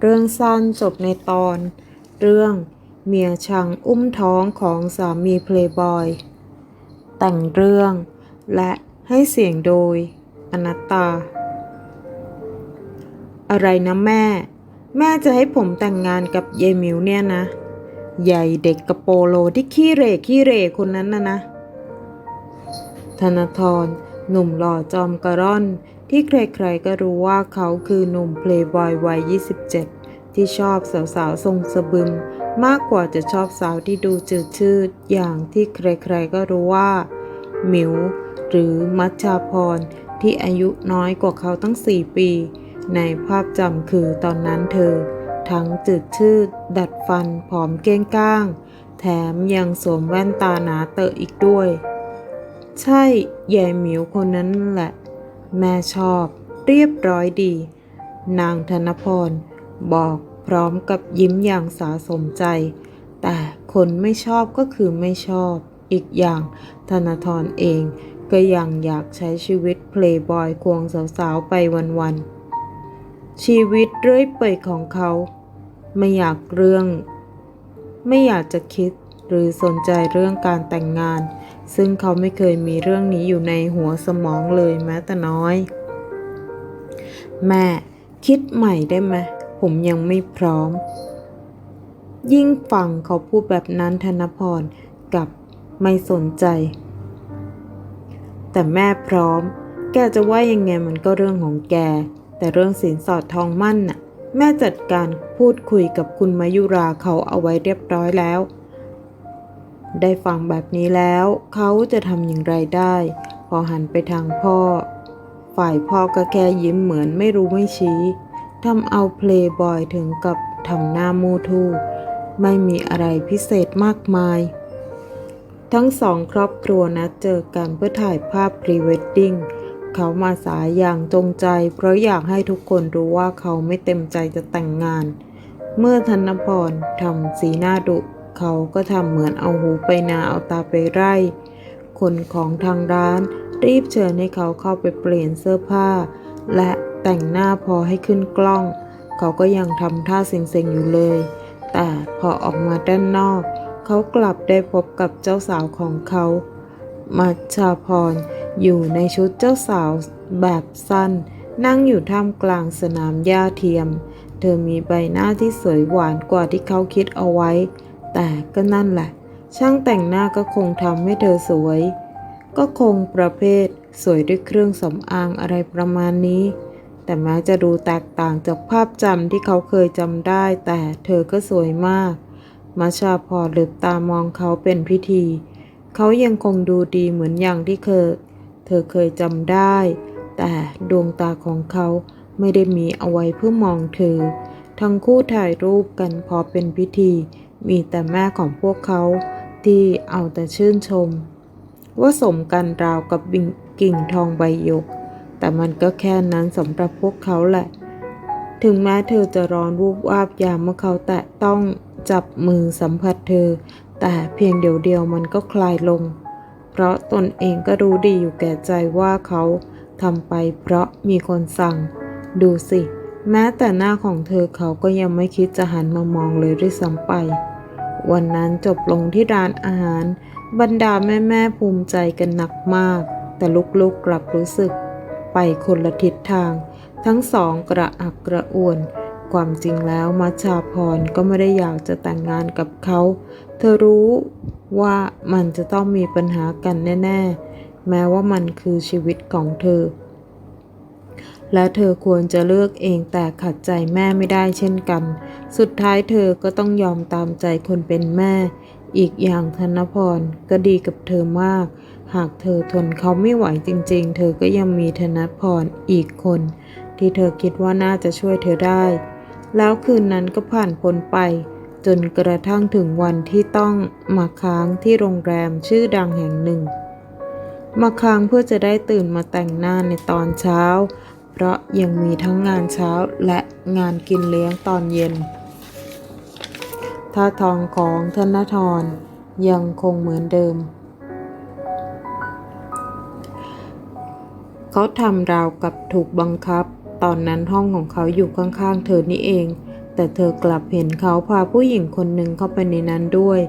เรื่องสั้นจบในตอน เรื่องเมียชังอุ้มท้องของสามีเพลย์บอย แต่งเรื่อง และให้เสียงโดย อนัตตา อะไรนะแม่ แม่จะให้ผมแต่งงานกับเยายมิวเนี่ยนะ ใหญ่เด็กกระโปโลที่ขี้เร่ขี้เร่คนนั้นนะนะ ธนาธรหนุ่มหล่อจอมกระร่อน ที่ใครๆก็รู้ว่าเขาคือหนุ่มเพลย์บอยวัย 27 ที่ชอบสาวๆทรงสะบึม มากกว่าจะชอบสาวที่ดูจืดชืดอย่างที่ใครๆก็รู้ว่า หมิว หรือมัชชาพร ที่อายุน้อยกว่าเขาตั้ง 4 ปี ในภาพจำคือตอนนั้นเธอ ทั้งจืดชืด ดัดฟันผอมเก้งก้าง แถมยังสวมแว่นตาหนาเตอะอีกด้วย ใช่ยายหมิวคนนั้นแหละ แม่ชอบ เรียบร้อยดี นางธนพร บอกพร้อมกับยิ้มอย่างสาสมใจ แต่คนไม่ชอบก็คือไม่ชอบ อีกอย่างธนาธรเองก็ยังอยากใช้ชีวิตเพลย์บอยควงสาวๆไปวันๆ ชีวิตเรื่อยเปื่อยของเขา ไม่อยากเรื่อง ไม่อยากจะคิด หรือสนใจเรื่องการแต่งงาน ซึ่งเขาไม่เคยมีเรื่องนี้อยู่ในหัวสมองเลยแม้แต่น้อย แม่ คิดใหม่ได้ไหมผมยังไม่พร้อม ยิ่งฟังเขาพูดแบบนั้นธนพรกับไม่สนใจ แต่แม่พร้อม แกจะว่ายังไงมันก็เรื่องของแก แต่เรื่องสินสอดทองมั่นน่ะ แม่จัดการพูดคุยกับคุณมายุราเขาเอาไว้เรียบร้อยแล้ว ได้ฟังแบบนี้แล้ว เขาจะทำอย่างไรได้ พอหันไปทางพ่อ ฝ่ายพ่อก็แค่ยิ้มเหมือนไม่รู้ไม่ชี้ทำเอาเพลย์บอยถึงกับทำหน้ามูทูไม่มีอะไรพิเศษมากมาย ทั้งสองครอบครัวนัดเจอกันเพื่อถ่ายภาพพรีเวดดิ้งเขามาสายอย่างจงใจ เพราะอยากให้ทุกคนรู้ว่าเขาไม่เต็มใจจะแต่งงาน เมื่อธนพรทำสีหน้าดุ เขาก็ทำเหมือนเอาหูไปนาเอาตาไปไร่ คนของทางร้านรีบเชิญให้เขาเข้าไปเปลี่ยนเสื้อผ้า และแต่งหน้าพอให้ขึ้นกล้อง เขาก็ยังทำท่าเซ็งๆอยู่เลย แต่พอออกมาด้านนอก เขากลับได้พบกับเจ้าสาวของเขามัชชาพรอยู่ในชุดเจ้าสาวแบบสั้น นั่งอยู่ท่ามกลางสนามหญ้าเทียม เธอมีใบหน้าที่สวยหวานกว่าที่เขาคิดเอาไว้ แต่ก็นั่นแหละ ช่างแต่งหน้าก็คงทำให้เธอสวย ก็คงประเภทสวยด้วยเครื่องสำอางอะไรประมาณนี้ แต่แม้จะดูแตกต่างจากภาพจำที่เขาเคยจำได้ แต่เธอก็สวยมาก มาชาพอลืบตามองเขาเป็นพิธี เขายังคงดูดีเหมือนอย่างที่เคยเธอเคยจำได้ แต่ดวงตาของเขาไม่ได้มีเอาไว้เพื่อมองเธอ ทั้งคู่ถ่ายรูปกันพอเป็นพิธี มีแต่แม่ของพวกเขาที่เอาแต่ชื่นชม ว่าสมกันราวกับกิ่งทองใบหยก แต่มันก็แค่นั้นสำหรับพวกเขาแหละ ถึงแม้เธอจะร้อนวูบวาบยามเมื่อเขาแตะต้องจับมือสัมผัสเธอ แต่เพียงเดียวเดียวมันก็คลายลง เพราะตนเองก็รู้ดีอยู่แก่ใจว่าเขาทำไปเพราะมีคนสั่ง ดูสิ แม้แต่หน้าของเธอเขาก็ยังไม่คิดจะหันมามองเลยด้วยซ้ำไป วันนั้นจบลงที่ร้านอาหาร บรรดาแม่ๆภูมิใจกันหนักมาก แต่ลูกๆกลับรู้สึก ไปคนละทิศทาง ทั้งสองกระอักกระอ่วน ความจริงแล้วมัชชาพรก็ไม่ได้อยากจะแต่งงานกับเขา เธอรู้ว่ามันจะต้องมีปัญหากันแน่ ๆ แม้ว่ามันคือชีวิตของเธอ และเธอควรจะเลือกเองแต่ขัดใจแม่ไม่ได้เช่นกัน สุดท้ายเธอก็ต้องยอมตามใจคนเป็นแม่ อีกอย่างธนพรก็ดีกับเธอมาก หากเธอทนเขาไม่ไหวจริงๆ เธอก็ยังมีธนพรอีกคน ที่เธอคิดว่าน่าจะช่วยเธอได้ แล้วคืนนั้นก็ผ่านพ้นไป จนกระทั่งถึงวันที่ต้องมาค้างที่โรงแรมชื่อดังแห่งหนึ่ง มาค้างเพื่อจะได้ตื่นมาแต่งหน้าในตอนเช้า เพราะยังมีทั้งงานเช้าและงานกินเลี้ยงตอนเย็น ท่าทางของธนทรยังคงเหมือนเดิม เขาทำราวกับถูกบังคับ ตอนนั้นห้องของเขาอยู่ข้างๆ เธอนี่เอง แต่เธอกลับเห็นเขาพาผู้หญิงคนหนึ่งเข้าไปในนั้นด้วย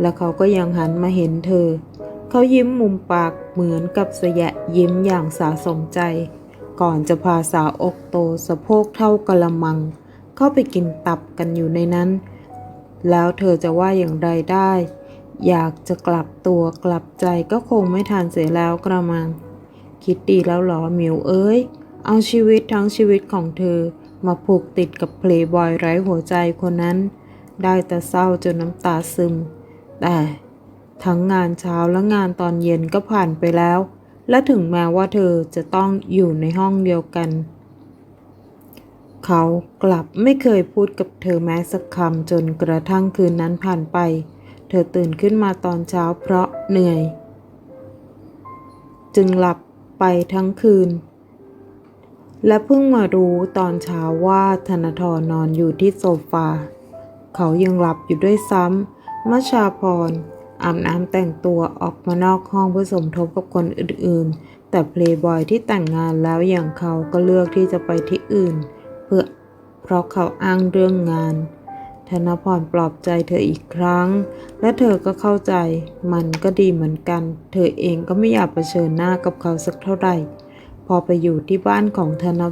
และเขาก็ยังหันมาเห็นเธอ เขายิ้มมุมปากเหมือนกับสยะยิ้มอย่างสาสมใจ ก่อนจะพาสาวอกโตสะโพกเท่ากะละมัง เข้าไปกินตับกันอยู่ในนั้น แล้วเธอจะว่าอย่างไรได้ อยากจะกลับตัวกลับใจก็คงไม่ทันเสียแล้วกระมัง คิดดีแล้วเหรอหมิวเอ้ย เอาชีวิตทั้งชีวิตของเธอมาผูกติดกับเพลย์บอยไร้หัวใจคนนั้น ได้แต่เศร้าจนน้ำตาซึม แต่ทั้งงานเช้าและงานตอนเย็นก็ผ่านไปแล้ว และถึงแม้ว่าเธอจะต้องอยู่ในห้องเดียวกัน เขากลับไม่เคยพูดกับเธอแม้สักคำจนกระทั่งคืนนั้นผ่านไป เธอตื่นขึ้นมาตอนเช้าเพราะเหนื่อย จึงหลับไปทั้งคืน และเพิ่งมารู้ตอนเช้าว่าธนทรนอนอยู่ที่โซฟา เขายังหลับอยู่ด้วยซ้ำมัชชาพร อาบน้ำแต่งตัวออกมานอกห้องเพื่อสมทบกับคนอื่นๆ แต่เพลย์บอยที่แต่งงานแล้วอย่างเขาก็เลือกที่จะไปที่อื่น เพื่อเพราะเขาอ้างเรื่องงาน ธนพรปลอบใจเธออีกครั้ง และเธอก็เข้าใจ มันก็ดีเหมือนกัน เธอเองก็ไม่อยากเผชิญหน้ากับเขาสักเท่าไหร่ พอไปอยู่ที่บ้านของธน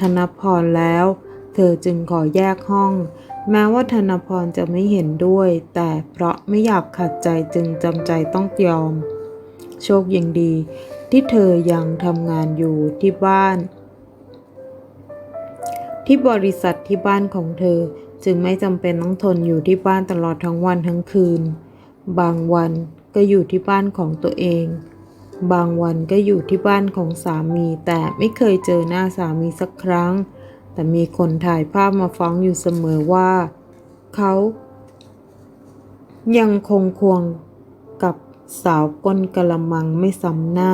ธนพรแล้ว เธอจึงขอแยกห้อง แม้ว่าธนพรจะไม่เห็นด้วย แต่เพราะไม่อยากขัดใจจึงจำใจต้องยอม โชคยังดี ที่เธอยังทำงานอยู่ที่บ้าน ที่บริษัทที่บ้านของเธอจึงไม่จำเป็นต้องทนอยู่ที่บ้านตลอดทั้งวันทั้งคืน บางวันก็อยู่ที่บ้านของตัวเอง บางวันก็อยู่ที่บ้านของสามีแต่ไม่เคยเจอหน้าสามีสักครั้ง แต่มีคนถ่ายภาพมาฟ้องอยู่เสมอว่า เขายังคงควงกับสาวก้นกะละมังไม่ซ้ำหน้า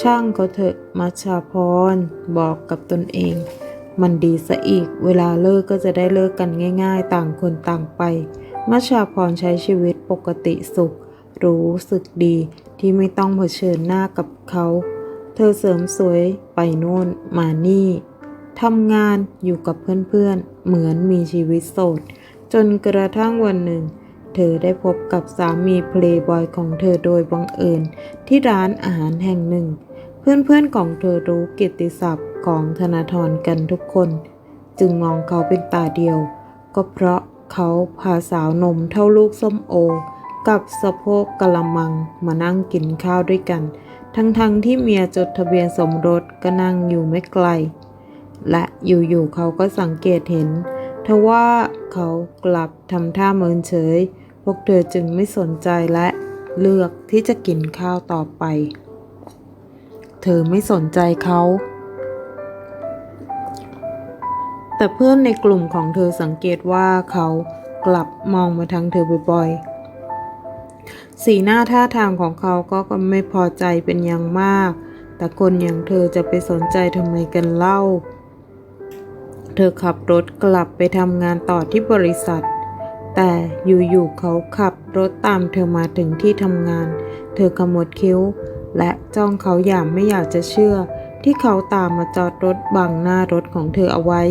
ช่างเขาเถอะมัชาพร บอกกับตนเอง มันดีซะอีก เวลาเลิกก็จะได้เลิกกันง่าย ๆ ต่างคนต่างไปมัชาพรใช้ชีวิตปกติสุข รู้สึกดีที่ไม่ต้องเผชิญหน้ากับเขา เธอเสริมสวยไปโน่นมานี่ ทำงานอยู่กับเพื่อนๆ เหมือนมีชีวิตโสด จนกระทั่งวันหนึ่ง เธอได้พบกับสามีเพลย์บอยของเธอโดยบังเอิญ ที่ร้านอาหารแห่งหนึ่ง เพื่อนๆของเธอรู้กิตติศัพท์ของธนาธรกันทุกคน จึงมองเขาเป็นตาเดียว ก็เพราะเขาพาสาวนมเท่าลูกส้มโอ กับสะโพกกะละมังมานั่งกินข้าวด้วยกัน ทั้งๆที่เมียจดทะเบียนสมรสก็นั่งอยู่ไม่ไกล และอยู่ๆเขาก็สังเกตเห็นทว่าเขากลับทำท่าเมินเฉย พวกเธอจึงไม่สนใจและเลือกที่จะกินข้าวต่อไป เธอไม่สนใจเขา แต่เพื่อนในกลุ่มของเธอสังเกตว่าเขากลับมองมาทางเธอบ่อยๆ สีหน้าท่าทางของเขาก็ไม่พอใจเป็นอย่างมาก แต่คนอย่างเธอจะไปสนใจทำไมกันเล่า เธอขับรถกลับไปทำงานต่อที่บริษัท แต่อยู่ๆเขาขับรถตามเธอมาถึงที่ทำงาน เธอขมวดคิ้ว และจ้องเขาอย่างไม่อยากจะเชื่อ ที่เขาตามมาจอดรถบังหน้ารถของเธอเอาไว้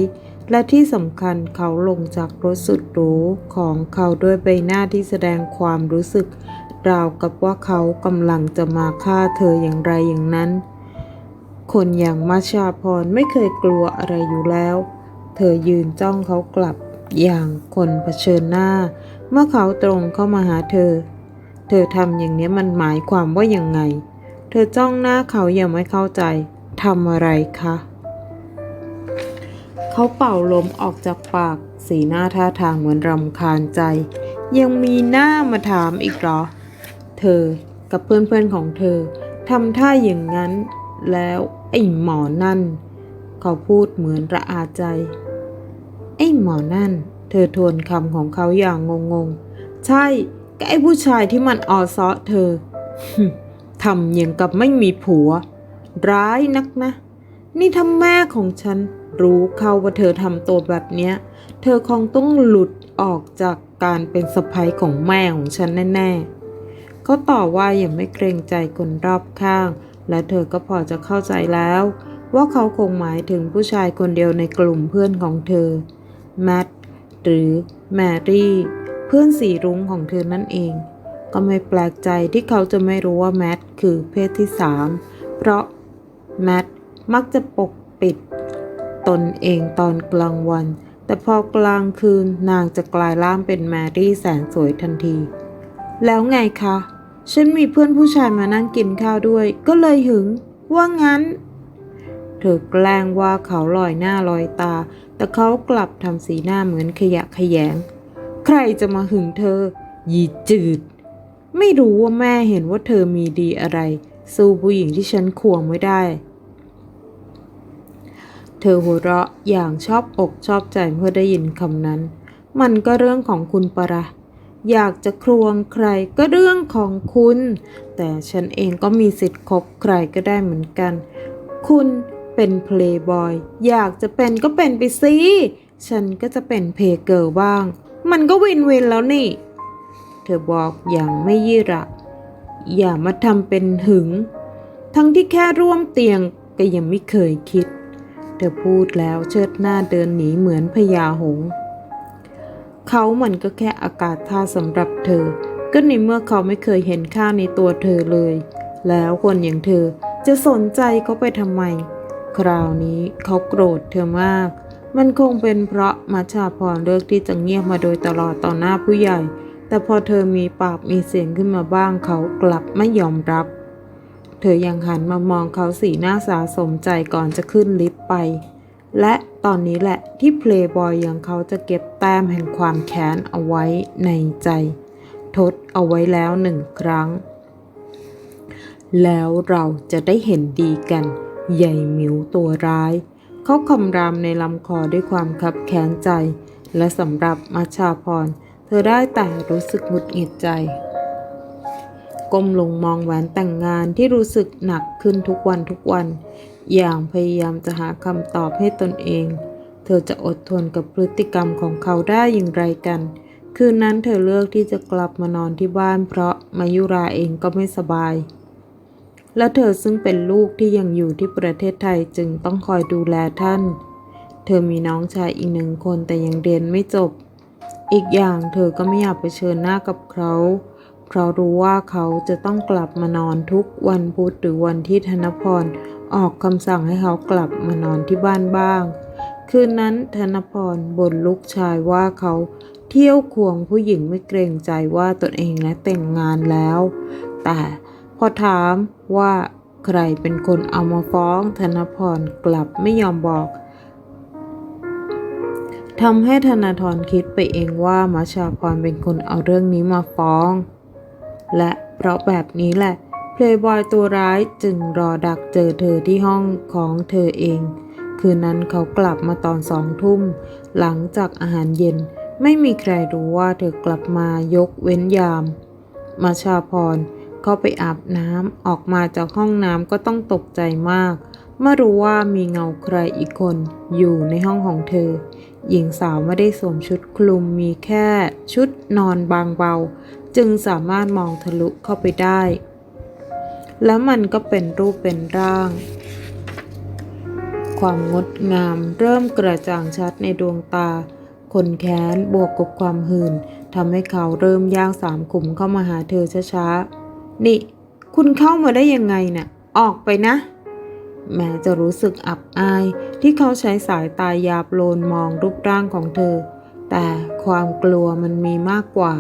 และที่สำคัญเขาลงจากรถสุดหรูของเขาด้วยใบหน้าที่แสดงความรู้สึก ราวกับว่าเขากำลังจะมาฆ่าเธออย่างไรอย่างนั้น คนอย่างมาชาพรไม่เคยกลัวอะไรอยู่แล้ว เธอยืนจ้องเขากลับอย่างคนเผชิญหน้า เมื่อเขาตรงเข้ามาหาเธอ เธอทำอย่างนี้มันหมายความว่ายังไง เธอจ้องหน้าเขาอย่างไม่เข้าใจทำอะไรคะ เขาเป่าลมออกจากปาก สีหน้าท่าทางเหมือนรำคาญใจ ยังมีหน้ามาถามอีกเหรอ เธอกับเพื่อนๆของเธอทำท่าอย่างนั้นแล้วไอ้หมอนั่น เขาพูดเหมือนระอาใจ หมอนั่น เธอทวนคำของเขาอย่างงงๆ ใช่ก็ไอ้ผู้ชายที่มันออซอเธอทำอย่างกับไม่มีผัว ร้ายนักนะ นี่ถ้าแม่ของฉัน รู้เขาว่าเธอทำตัวแบบเนี้ย เธอคงต้องหลุดออกจากการเป็นสะใภ้ของแม่ของฉันแน่ๆเขาต่อว่าอย่างไม่เกรงใจคนรอบข้าง และเธอก็พอจะเข้าใจแล้ว ว่าเขาคงหมายถึงผู้ชายคนเดียวในกลุ่มเพื่อนของเธอ แมทหรือแมรี่ เพื่อนสีรุ้งของเธอนั่นเอง ก็ไม่แปลกใจที่เขาจะไม่รู้ว่าแมทคือเพศที่สามเพราะแมทมักจะปกปิด ตนเองตอนกลางวัน แต่พอกลางคืนนางจะกลายร่างเป็นแมรี่แสนสวยทันที แล้วไงคะ ฉันมีเพื่อนผู้ชายมานั่งกินข้าวด้วย ก็เลยหึงว่างั้น เธอแกล้งว่าเขาลอยหน้าลอยตา แต่เขากลับทำสีหน้าเหมือนขยะขยง ใครจะมาหึงเธอ ยีจืด ไม่รู้ว่าแม่เห็นว่าเธอมีดีอะไร สู้ผู้หญิงที่ฉันควงไม่ได้ เธอหัวเราะอย่างชอบอกชอบใจเมื่อได้ยินคำนั้น มันก็เรื่องของคุณปะระอยากจะครวงใครก็เรื่องของคุณ แต่ฉันเองก็มีสิทธิ์คบใครก็ได้เหมือนกัน คุณ เป็นเพลย์บอย อยากจะเป็นก็เป็นไปสิ ฉันก็จะเป็นเพย์เกิร์ลบ้าง มันก็วินวินแล้วนี่ เธอบอกอย่างไม่ยี่ระอย่ามาทำเป็นหึง ทั้งที่แค่ร่วมเตียงก็ยังไม่เคยคิด เธอพูดแล้วเชิดหน้าเดินหนีเหมือนพญาหงส์เขามันก็แค่อากาศท่าสำหรับเธอ ก็ในเมื่อเขาไม่เคยเห็นค่าในตัวเธอเลย แล้วคนอย่างเธอจะสนใจเขาไปทำไม คราวนี้เขาโกรธเธอมาก มันคงเป็นเพราะมัชชาพรเลือกที่จะเงียบมาโดยตลอดต่อหน้าผู้ใหญ่ แต่พอเธอมีปากมีเสียงขึ้นมาบ้างเขากลับไม่ยอมรับ เธอยังหันมามองเขาสีหน้าสาสมใจก่อนจะขึ้นลิฟต์ไป และตอนนี้แหละที่เพลย์บอยอย่างเขาจะเก็บแต้มแห่งความแค้นเอาไว้ในใจ ทดเอาไว้แล้วหนึ่งครั้ง แล้วเราจะได้เห็นดีกัน ใหญ่หมิวตัวร้าย เขาคำรามในลำคอด้วยความคับแค้นใจ และสำหรับมัชชาพร เธอได้แต่รู้สึกหงุดหงิดใจก้มลงมองแหวนแต่งงานที่รู้สึกหนักขึ้นทุกวันทุกวัน อย่างพยายามจะหาคำตอบให้ตนเอง เธอจะอดทนกับพฤติกรรมของเขาได้อย่างไรกัน คืนนั้นเธอเลือกที่จะกลับมานอนที่บ้านเพราะมายุราเองก็ไม่สบาย และเธอซึ่งเป็นลูกที่ยังอยู่ที่ประเทศไทยจึงต้องคอยดูแลท่าน เธอมีน้องชายอีกหนึ่งคนแต่ยังเรียนไม่จบ อีกอย่างเธอก็ไม่อยากไปเชิญหน้ากับเขาเพราะรู้ว่าเขาจะต้องกลับมานอนทุกวันพุธหรือวันที่ธนพรออกคำสั่งให้เขากลับมานอนที่บ้านบ้าง คืนนั้นธนพรบ่นลูกชายว่าเขาเที่ยวควงผู้หญิงไม่เกรงใจว่าตนเองและแต่งงานแล้ว แต่พอถาม ว่าใครเป็นคนเอามาฟ้องธนพรกลับไม่ยอมบอกทำให้ธนาธรคิดไปเองว่ามาชาพรเป็นคนเอาเรื่องนี้มาฟ้อง และเพราะแบบนี้แหละเพลย์บอยตัวร้ายจึงรอดักเจอเธอที่ห้องของเธอเอง คืนนั้นเขากลับมาตอนสองทุ่ม หลังจากอาหารเย็นไม่มีใครรู้ว่าเธอกลับมายกเว้นยาม มาชาพร เข้าไปอาบน้ำออกมาจากห้องน้ำก็ต้องตกใจมาก เมื่อรู้ว่ามีเงาใครอีกคนอยู่ในห้องของเธอ หญิงสาวไม่ได้สวมชุดคลุมมีแค่ชุดนอนบางเบา จึงสามารถมองทะลุเข้าไปได้ แล้วมันก็เป็นรูปเป็นร่าง ความงดงามเริ่มกระจ่างชัดในดวงตา คนแค้นบวกกับความหื่นทำให้เขาเริ่มย่างสามขุมเข้ามาหาเธอช้าๆ นี่ คุณเข้ามาได้ยังไงน่ะ ออกไปนะ แม้จะรู้สึกอับอายที่เขาใช้สายตายาบโลนมองรูปร่างของเธอ แต่ความกลัวมันมีมากกว่า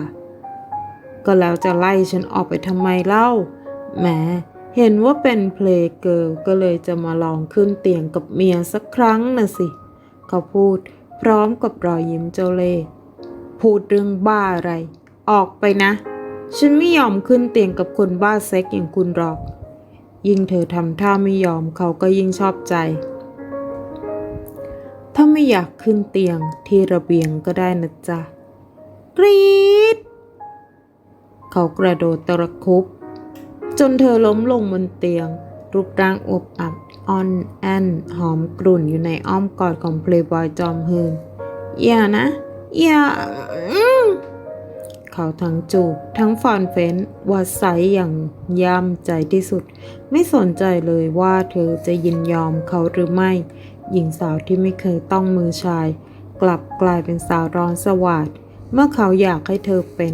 ก็แล้วจะไล่ฉันออกไปทำไมเล่า แหมเห็นว่าเป็นเพลงเกิลก็เลยจะมาลองขึ้นเตียงกับเมียสักครั้งนะสิ เขาพูดพร้อมกับรอยยิ้มเจ้าเล่ห์พูดเรื่องบ้าอะไร ออกไปนะ ฉันไม่ยอมขึ้นเตียงกับคนบ้าเซ็กอย่างคุณหรอก ยิ่งเธอทำท่าไม่ยอมเขาก็ยิ่งชอบใจ ถ้าไม่อยากขึ้นเตียงที่ระเบียงก็ได้นะจ๊ะ กรี๊ด เขากระโดดตะคุบ จนเธอล้มลงบนเตียง รูปร่างอวบอับอ่อนแอนหอมกรุ่นอยู่ในอ้อมกอดของเพลย์บอยจอมหืนอย่านะ อย่า เขาทั้งจูบ ทั้งฟอนเฟ้นว่าใสอย่างย่ำใจที่สุด ไม่สนใจเลยว่าเธอจะยินยอมเขาหรือไม่ หญิงสาวที่ไม่เคยต้องมือชาย กลับกลายเป็นสาวร้อนสวาดเมื่อเขาอยากให้เธอเป็น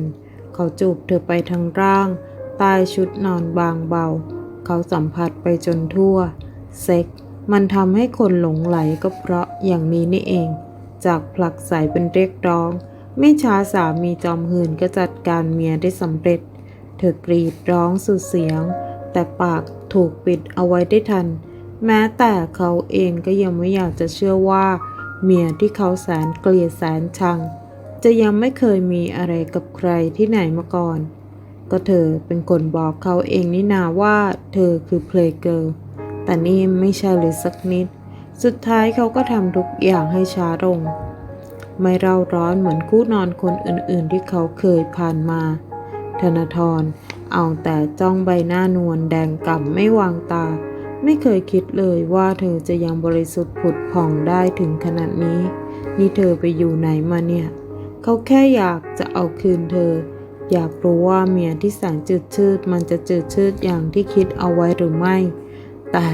เขาจูบเธอไปทั้งร่าง ใต้ชุดนอนบางเบา เขาสัมผัสไปจนทั่ว เซ็ก มันทำให้คนหลงไหลก็เพราะอย่างนี้นี่เอง จากผลักใสเป็นเรียกร้อง ไม่ช้าสามีจอมหื่นก็จัดการเมียได้สำเร็จ เธอกรีดร้องสุดเสียง แต่ปากถูกปิดเอาไว้ได้ทัน แม้แต่เขาเองก็ยังไม่อยากจะเชื่อว่า เมียที่เขาแสนเกลียดแสนชัง จะยังไม่เคยมีอะไรกับใครที่ไหนมาก่อน ก็เธอเป็นคนบอกเขาเองนี่นาว่า เธอคือเพลย์เกิลแต่นี่ไม่ใช่เลยสักนิด สุดท้ายเขาก็ทำทุกอย่างให้ช้าลง ไม่เร่าร้อนเหมือนคู่นอนคนอื่นๆ ที่เขาเคยผ่านมา ธนาธรเอาแต่จ้องใบหน้านวลแดงก่ำไม่วางตา ไม่เคยคิดเลยว่าเธอจะยังบริสุทธิ์ผุดผ่องได้ถึงขนาดนี้ นี่เธอไปอยู่ไหนมาเนี่ย เขาแค่อยากจะเอาคืนเธอ อยากรู้ว่าเมียที่แสนจืดชืดมันจะจืดชืดอย่างที่คิดเอาไว้หรือไม่ แต่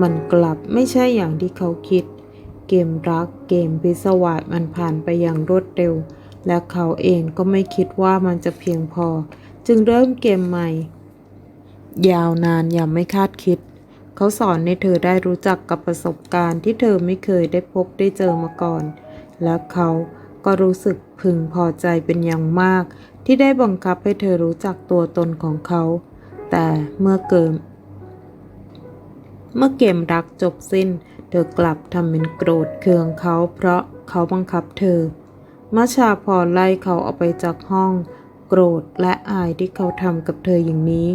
มันกลับไม่ใช่อย่างที่เขาคิด เกมรักเกมพิศวาสมันผ่านไปอย่างรวดเร็ว และเขาเองก็ไม่คิดว่ามันจะเพียงพอ จึงเริ่มเกมใหม่ ยาวนานอย่างไม่คาดคิด เขาสอนให้เธอได้รู้จักกับประสบการณ์ที่เธอไม่เคยได้พบได้เจอมาก่อน และเขาก็รู้สึกพึงพอใจเป็นอย่างมาก ที่ได้บังคับให้เธอรู้จักตัวตนของเขา แต่เมื่อเกิมเมื่อเกมรักจบสิ้น ธอกลับทำเป็นโกรธเคืองเขาเพราะเขาบังคับเธอมัชาพรไล่เขาออกไปจากห้อง โกรธและอายที่เขาทำกับเธออย่างนี้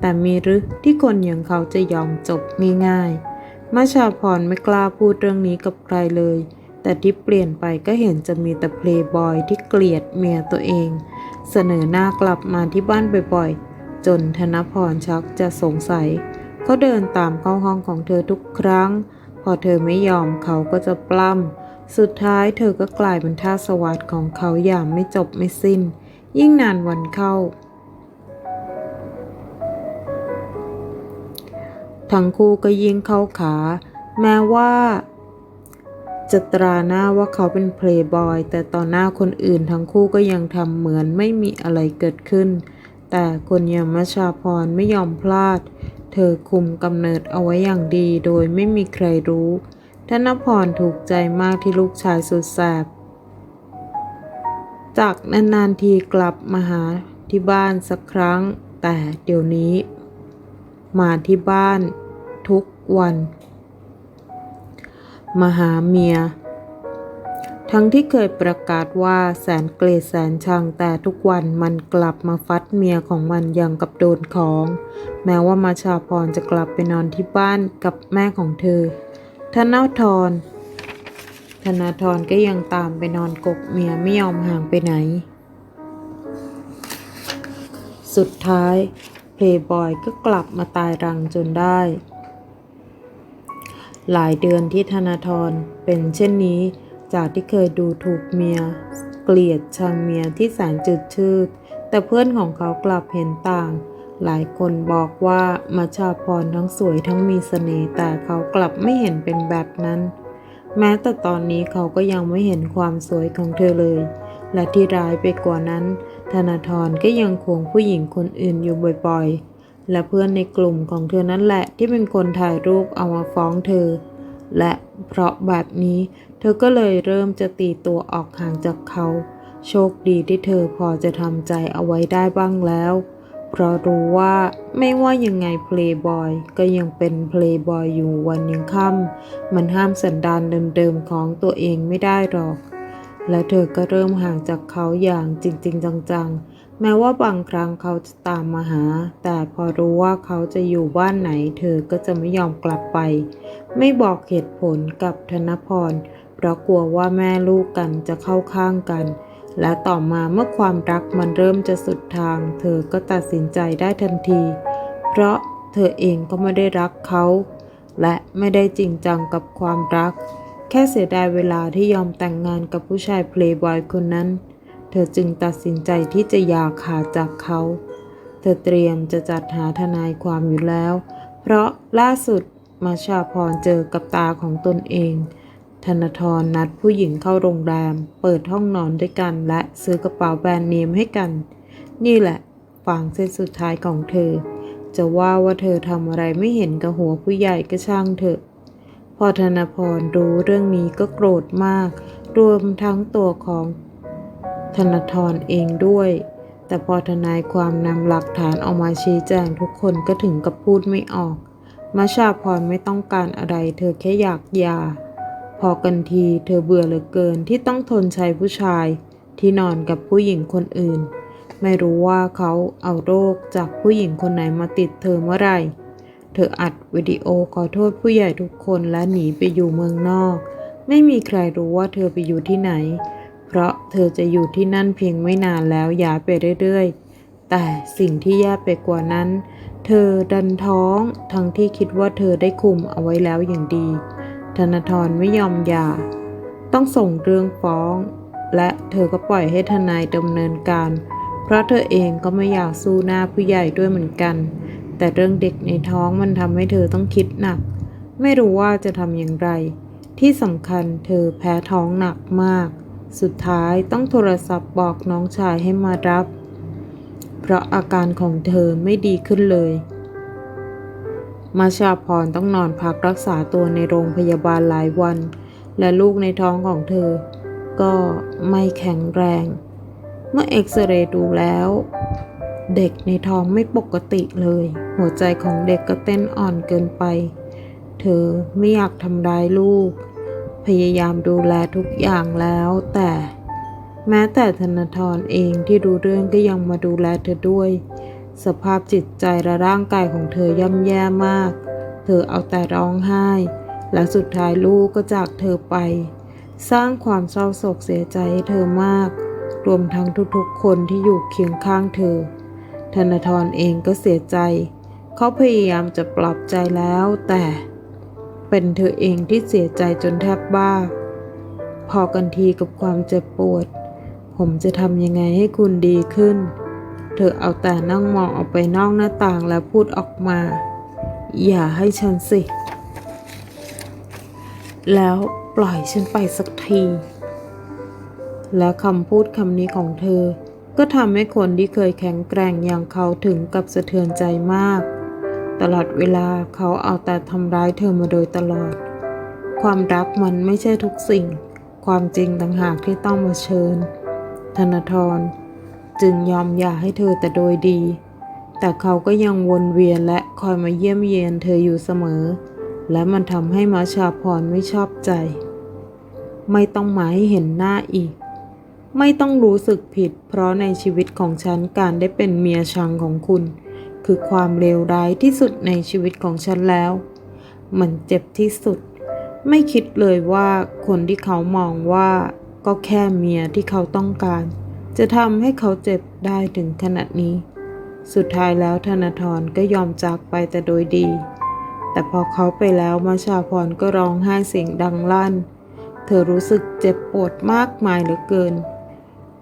แต่มีหรือที่คนอย่างเขาจะยอมจบง่ายๆมัชาพรไม่กล้าพูดเรื่องนี้กับใครเลย แต่ที่เปลี่ยนไปก็เห็นจะมีแต่เพลย์บอยที่เกลียดเมียตัวเอง เสนอหน้ากลับมาที่บ้านบ่อยๆ จนธนพรชักจะสงสัย เขาเดินตามเข้าห้องของเธอทุกครั้ง พอเธอไม่ยอมเขาก็จะปล้ำ สุดท้ายเธอก็กลายเป็นท่าสวัสดของเขาอย่างไม่จบไม่สิ้น ยิ่งนานวันเข้า ทั้งคู่ก็ยิ่งเข้าขา แม้ว่า จะตราหน้าว่าเขาเป็นเพลย์บอย แต่ต่อหน้าคนอื่นทั้งคู่ก็ยังทำเหมือนไม่มีอะไรเกิดขึ้น แต่คนอย่างมัชชาพรไม่ยอมพลาด เธอคุมกำเนิดเอาไว้อย่างดีโดยไม่มีใครรู้ธนพรถูกใจมากที่ลูกชายสุดแสบ จากนานๆทีกลับมาหาที่บ้านสักครั้ง แต่เดี๋ยวนี้ มาที่บ้านทุกวัน มาหาเมีย ทั้งที่เคยประกาศว่าแสนเกลียดแสนชังแต่ทุกวันมันกลับมาฟัดเมียของมันอย่างกับโดนของแม้ว่ามาชาพรจะกลับไปนอนที่บ้านกับแม่ของเธอ ธนาธร ธนาธรก็ยังตามไปนอนกกเมียไม่ยอมห่างไปไหน สุดท้ายเพลย์บอยก็กลับมาตายรังจนได้ หลายเดือนที่ธนาธรเป็นเช่นนี้ จากที่เคยดูถูกเมีย เกลียดชังเมียที่แสนจืดชืด แต่เพื่อนของเขากลับเห็นต่าง หลายคนบอกว่ามาชาพรทั้งสวยทั้งมีเสน่ห์แต่เขากลับไม่เห็นเป็นแบบนั้น แม้แต่ตอนนี้เขาก็ยังไม่เห็นความสวยของเธอเลย และที่ร้ายไปกว่านั้น ธนาธรก็ยังควงผู้หญิงคนอื่นอยู่บ่อยๆ และเพื่อนในกลุ่มของเธอนั่นแหละที่เป็นคนถ่ายรูปเอามาฟ้องเธอและเพราะแบบนี้ ธอก็เลยเริ่มจะตีตัวออกห่างจากเขา โชคดีที่เธอพอจะทำใจเอาไว้ได้บ้างแล้ว เพราะรู้ว่าไม่ว่ายังไงเพลย์บอยก็ยังเป็นเพลย์บอยอยู่วันยังค่ำมันห้ามสันดานเดิมๆของตัวเองไม่ได้หรอก และเธอก็เริ่มห่างจากเขาอย่างจริง ๆ จังๆ แม้ว่าบางครั้งเขาจะตามมาหา แต่พอรู้ว่าเขาจะอยู่บ้านไหน เธอก็จะไม่ยอมกลับไป ไม่บอกเหตุผลกับธนพร เพราะกลัวว่าแม่ลูกกันจะเข้าข้างกัน และต่อมาเมื่อความรักมันเริ่มจะสุดทาง เธอก็ตัดสินใจได้ทันที เพราะเธอเองก็ไม่ได้รักเขา และไม่ได้จริงจังกับความรัก แค่เสียดายเวลาที่ยอมแต่งงานกับผู้ชายเพลย์บอยคนนั้น เธอจึงตัดสินใจที่จะอย่าขาดจากเขา เธอเตรียมจะจัดหาทนายความอยู่แล้ว เพราะล่าสุดมาชาพรเจอกับตาของตนเอง ธนทรนัดผู้หญิงเข้าโรงแรม เปิดห้องนอนด้วยกันและซื้อกระเป๋าแบรนด์เนมให้กัน นี่แหละฟางเส้นสุดท้ายของเธอ จะว่าว่าเธอทำอะไรไม่เห็นกับหัวผู้ใหญ่ก็ช่างเถอะ พอธนพรรู้เรื่องนี้ก็โกรธมาก รวมทั้งตัวของธนทรเองด้วย แต่พอทนายความนำหลักฐานออกมาชี้แจงทุกคนก็ถึงกับพูดไม่ออกมาชาพรไม่ต้องการอะไร เธอแค่อยากยา พอกันทีเธอเบื่อเหลือเกินที่ต้องทนใช้ผู้ชาย ที่นอนกับผู้หญิงคนอื่น ไม่รู้ว่าเขาเอาโรคจากผู้หญิงคนไหนมาติดเธอเมื่อไหร่เธออัดวิดีโอขอโทษผู้ใหญ่ทุกคนและหนีไปอยู่เมืองนอก ไม่มีใครรู้ว่าเธอไปอยู่ที่ไหน เพราะเธอจะอยู่ที่นั่นเพียงไม่นานแล้วย้ายไปเรื่อยๆ แต่สิ่งที่แย่ไปกว่านั้น เธอดันท้องทั้งที่คิดว่าเธอได้คุมเอาไว้แล้วอย่างดี ธนทรไม่ยอมหย่า ต้องส่งเรื่องฟ้อง และเธอก็ปล่อยให้ทนายดำเนินการ เพราะเธอเองก็ไม่อยากสู้หน้าผู้ใหญ่ด้วยเหมือนกัน แต่เรื่องเด็กในท้องมันทำให้เธอต้องคิดหนัก ไม่รู้ว่าจะทำอย่างไร ที่สำคัญเธอแพ้ท้องหนักมาก สุดท้ายต้องโทรศัพท์บอกน้องชายให้มารับ เพราะอาการของเธอไม่ดีขึ้นเลย มาชาพรต้องนอนพักรักษาตัวในโรงพยาบาลหลายวัน และลูกในท้องของเธอ ก็ไม่แข็งแรง เมื่อเอ็กซเรย์ดูแล้ว เด็กในท้องไม่ปกติเลย หัวใจของเด็กก็เต้นอ่อนเกินไป เธอไม่อยากทำร้ายลูก พยายามดูแลทุกอย่างแล้วแต่แม้แต่ธนทรเองที่รู้เรื่องก็ยังมาดูแลเธอด้วย สภาพจิตใจและร่างกายของเธอย่ำแย่มาก เธอเอาแต่ร้องไห้ และสุดท้ายลูกก็จากเธอไป สร้างความเศร้าโศกเสียใจให้เธอมาก รวมทั้งทุกๆคนที่อยู่เคียงข้างเธอ ธนทรเองก็เสียใจ เขาพยายามจะปลอบใจแล้วแต่ เป็นเธอเองที่เสียใจจนแทบบ้า พอกันทีกับความเจ็บปวด ผมจะทำยังไงให้คุณดีขึ้น เธอเอาแต่นั่งมองออกไปนอกหน้าต่างแล้วพูดออกมา อย่าให้ฉันสิ แล้วปล่อยฉันไปสักที และคำพูดคำนี้ของเธอ ก็ทำให้คนที่เคยแข็งแกร่งอย่างเขาถึงกับสะเทือนใจมาก ตลอดเวลาเขาเอาแต่ทำร้ายเธอมาโดยตลอด ความรักมันไม่ใช่ทุกสิ่ง ความจริงต่างหากที่ต้องมาเชิญ ธนทร จึงยอมหย่าให้เธอแต่โดยดี แต่เขาก็ยังวนเวียนและคอยมาเยี่ยมเยียนเธออยู่เสมอ และมันทำให้มาชาพรไม่ชอบใจ ไม่ต้องมาให้เห็นหน้าอีก ไม่ต้องรู้สึกผิด เพราะในชีวิตของฉันการได้เป็นเมียชังของคุณ คือความเลวร้ายที่สุดในชีวิตของฉันแล้ว มันเจ็บที่สุด ไม่คิดเลยว่าคนที่เขามองว่าก็แค่เมียที่เขาต้องการ จะทำให้เขาเจ็บได้ถึงขนาดนี้ สุดท้ายแล้วธนาธรก็ยอมจากไปแต่โดยดี แต่พอเขาไปแล้วมาชาพรก็ร้องไห้เสียงดังลั่น เธอรู้สึกเจ็บปวดมากมายเหลือเกิน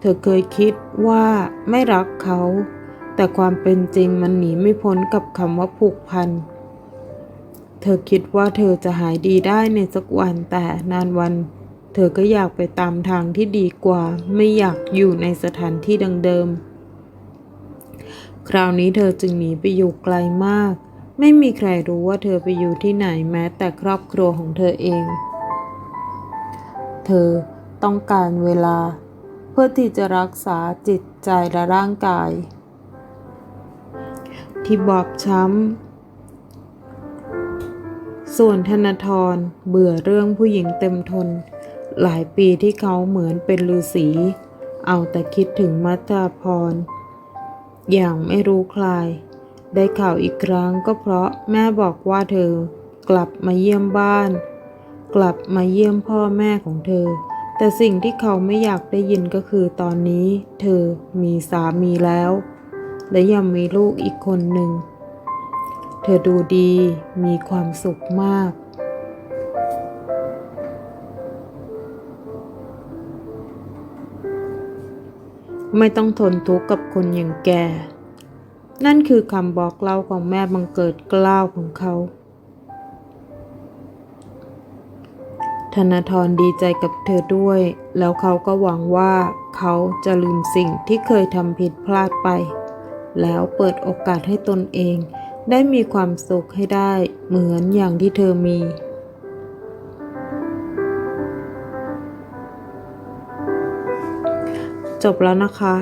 เธอเคยคิดว่าไม่รักเขา แต่ความเป็นจริงมันหนีไม่พ้นกับคำว่าผูกพันเธอคิดว่าเธอจะหายดีได้ในสักวันแต่นานวัน เธอก็อยากไปตามทางที่ดีกว่า ไม่อยากอยู่ในสถานที่ดังเดิม คราวนี้เธอจึงหนีไปอยู่ไกลมาก ไม่มีใครรู้ว่าเธอไปอยู่ที่ไหนแม้แต่ครอบครัวของเธอเอง เธอต้องการเวลา เพื่อที่จะรักษาจิตใจและร่างกาย ที่บอบช้ำส่วนธนทรเบื่อเรื่องผู้หญิงเต็มทน หลายปีที่เขาเหมือนเป็นฤาษี เอาแต่คิดถึงมัตตาพร อย่างไม่รู้คลาย ได้ข่าวอีกครั้งก็เพราะแม่บอกว่าเธอ กลับมาเยี่ยมบ้าน กลับมาเยี่ยมพ่อแม่ของเธอ แต่สิ่งที่เขาไม่อยากได้ยินก็คือตอนนี้ เธอมีสามีแล้ว และยังมีลูกอีกคนหนึ่ง เธอดูดีมีความสุขมาก ไม่ต้องทนทุกข์กับคนอย่างแก นั่นคือคำบอกเล่าของแม่บังเกิดกล้าวของเขา ธนาธรดีใจกับเธอด้วย แล้วเขาก็หวังว่าเขาจะลืมสิ่งที่เคยทำผิดพลาดไป แล้วเปิดโอกาสให้ตนเองได้มีความสุขให้ได้เหมือนอย่างที่เธอมี จบแล้วนะคะ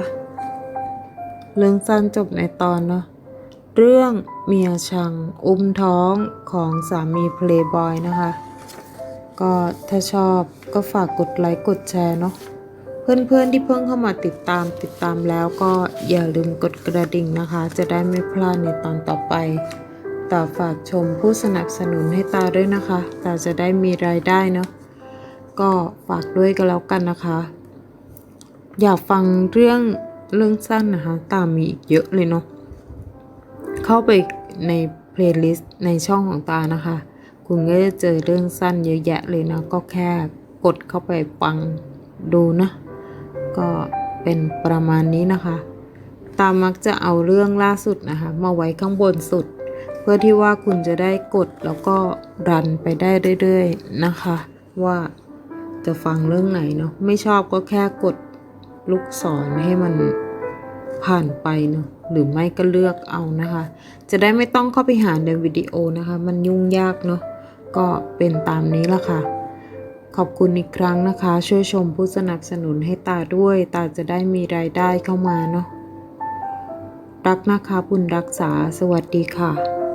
เรื่องสั้นจบในตอนเนาะเรื่องเมียชังอุ้มท้องของสามีเพลย์บอยนะคะ ก็ถ้าชอบก็ฝากกดไลค์กดแชร์เนาะเพื่อนๆที่เพิ่งเข้ามาติดตามติดตามแล้วก็อย่าลืมกดกระดิ่งนะคะ จะได้ไม่พลาดในตอนต่อไปต่อฝากชมผู้สนับสนุนให้ตาด้วยนะคะตาจะได้มีรายได้เนาะก็ฝากด้วยก็แล้วกันนะคะ อยากฟังเรื่องเรื่องสั้นนะคะ ตามมีอีกเยอะเลยเนาะเข้าไปในเพลย์ลิสต์ในช่องของตานะคะ คุณก็จะเจอเรื่องสั้นเยอะแยะเลยนะ ก็แค่กดเข้าไปฟังดูนะ ก็เป็นประมาณนี้นะคะ ตามมักจะเอาเรื่องล่าสุดนะคะ มาไว้ข้างบนสุด เพื่อที่ว่าคุณจะได้กดแล้วก็รันไปได้เรื่อยๆนะคะ ว่าจะฟังเรื่องไหนเนาะไม่ชอบก็แค่กด ลูกศรให้มันผ่านไปเนาะหรือไม่ก็เลือกเอานะคะ จะได้ไม่ต้องเข้าไปหาในวิดีโอนะคะ มันยุ่งยากเนาะก็เป็นตามนี้ละค่ะ ขอบคุณอีกครั้งนะคะ ช่วยชมผู้สนับสนุนให้ตาด้วย ตาจะได้มีรายได้เข้ามาเนาะรักนะคะบุญรักษาสวัสดีค่ะ